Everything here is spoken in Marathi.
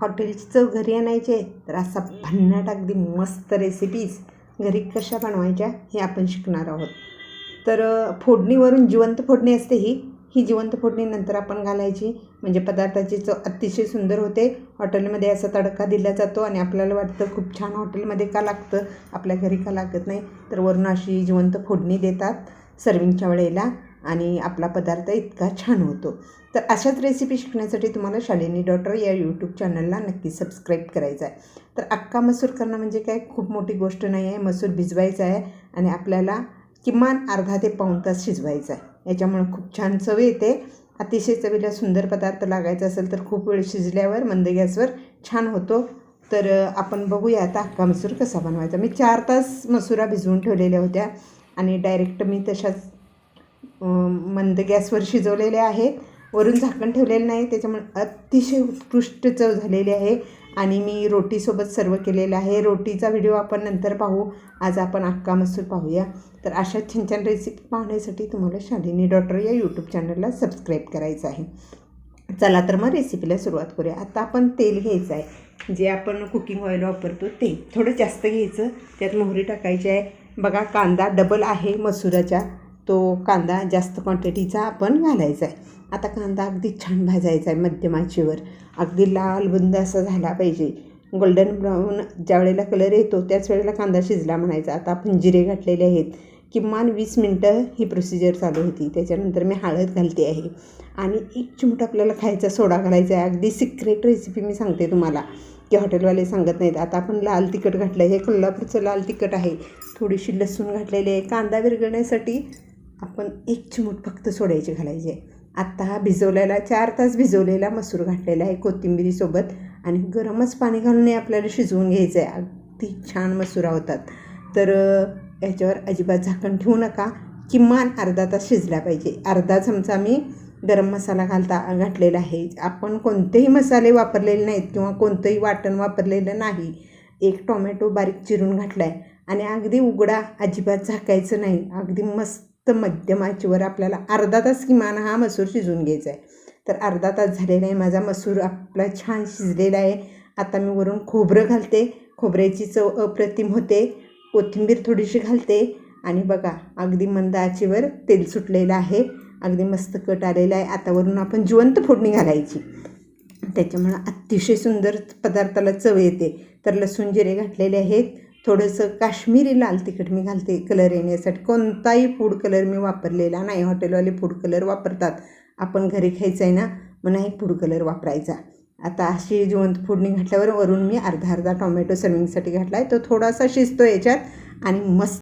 हॉटेलची चव घरी आणायची आहे तर असा भन्नाट अगदी मस्त रेसिपीज घरी कशा बनवायच्या हे आपण शिकणार आहोत. तर फोडणीवरून जिवंत फोडणी असते ही. ही जिवंत फोडणी नंतर आपण घालायची. म्हणजे पदार्थाची चव अतिशय सुंदर होते. हॉटेलमध्ये असा तडका दिला जातो आणि आपल्याला वाटतं खूप छान हॉटेलमध्ये का लागतं? आपल्या घरी का लागत नाही? तर वरून अशी जिवंत फोडणी देतात. सर्विंगच्या वेळेला. आणि आपला पदार्थ इतका छान होतो. तर अशाच रेसिपी शिकण्यासाठी तुम्हाला शालिनी डॉटर या यूट्यूब चॅनलला नक्की सबस्क्राईब करायचं आहे. तर अक्का मसूर करणं म्हणजे काय? खूप मोठी गोष्ट नाही आहे. मसूर भिजवायचा आहे आणि आपल्याला किमान अर्धा ते पाऊण तास शिजवायचा आहे. याच्यामुळे खूप छान चव येते. अतिशय चवीला सुंदर पदार्थ लागायचा असेल तर खूप वेळ शिजल्यावर मंद गॅसवर छान होतो. तर आपण बघूया आता अक्का मसूर कसा बनवायचा. मी चार तास मसुरा भिजवून ठेवलेल्या होत्या आणि डायरेक्ट मी तशाच मंद गॅसवर शिजवलेले आहेत. वरून झाकण ठेवलेलं नाही. त्याच्यामुळे अतिशय उत्कृष्ट चव झालेली आहे. आणि मी रोटीसोबत सर्व केलेलं आहे. रोटीचा व्हिडिओ आपण नंतर पाहू. आज आपण अक्का मसूर पाहूया. तर अशा छान छान रेसिपी पाहण्यासाठी तुम्हाला शालिनी डॉटर या यूट्यूब चॅनलला सबस्क्राईब करायचं आहे. चला तर मग रेसिपीला सुरुवात करूया. आता आपण तेल घ्यायचं आहे. जे आपण कुकिंग ऑइल वापरतो ते थोडं जास्त घ्यायचं. त्यात मोहरी टाकायची आहे. बघा कांदा डबल आहे मसुराच्या तो कांदा जास्त क्वांटिटीचा आपण घालायचा आहे आता कांदा अगदी छान भाजायचा आहे मध्यम आचेवर. अगदी लाल बुंद असा झाला पाहिजे. गोल्डन ब्राऊन ज्या वेळेला कलर येतो त्याच वेळेला कांदा शिजला म्हणायचा. आता आपण जिरे घातलेले आहेत. किमान वीस मिनटं ही प्रोसिजर चालू होती. त्याच्यानंतर मी हळद घालते आहे. आणि एक चिमूट आपल्याला खायचा सोडा घालायचा आहे अगदी सिक्रेट रेसिपी मी सांगते तुम्हाला. की हॉटेलवाले सांगत नाहीत. आता आपण लाल तिखट घातलं आहे हे कोल्हापूरचं लाल तिखट आहे. थोडीशी लसूण घातलेली आहे. कांदा विरघळण्यासाठी आपण एक चिमूट फक्त सोडायची घालायची. आहे आत्ता हा भिजवलेला चार तास भिजवलेला मसूर घातलेला आहे कोथिंबिरीसोबत आणि गरमच पाणी घालून आपल्याला शिजवून घ्यायचं आहे. अगदी छान मसुरा होतात. तर याच्यावर अजिबात झाकण ठेवू नका. किमान अर्धा तास शिजला पाहिजे. अर्धा चमचा मी गरम मसाला घालता घातलेला आहे. आपण कोणतेही मसाले वापरलेले नाहीत किंवा कोणतंही वाटण वापरलेलं नाही. एक टोमॅटो बारीक चिरून घातला आहे आणि अगदी उघडा अजिबात झाकायचं नाही. अगदी मस्त तर मध्यम आचीवर आपल्याला अर्धा तास किमान हा मसूर शिजवून घ्यायचा आहे. तर अर्धा तास झालेला आहे माझा मसूर आपला छान शिजलेला आहे. आता मी वरून खोबरं घालते. खोबऱ्याची चव अप्रतिम होते. कोथिंबीर थोडीशी घालते. आणि बघा अगदी मंद आचेवर तेल सुटलेलं आहे. अगदी मस्त कट आलेला आहे. आता वरून आपण जिवंत फोडणी घालायची. त्याच्यामुळं अतिशय सुंदर पदार्थाला चव येते. तर लसूण जिरे घातलेले आहेत. थोडंसं काश्मीरी लाल तिखट मी घालते कलर येण्यासाठी. कोणताही फूड कलर मी वापरलेला नाही. हॉटेलवाले फूड कलर वापरतात. आपण घरी खायचं आहे ना मग नाही फूड कलर वापरायचा. आता अशी जिवंत फोडणी घातल्यावर वरून मी अर्धा अर्धा टोमॅटो सर्विंगसाठी घातला आहे तो थोडासा शिजतो याच्यात आणि मस्त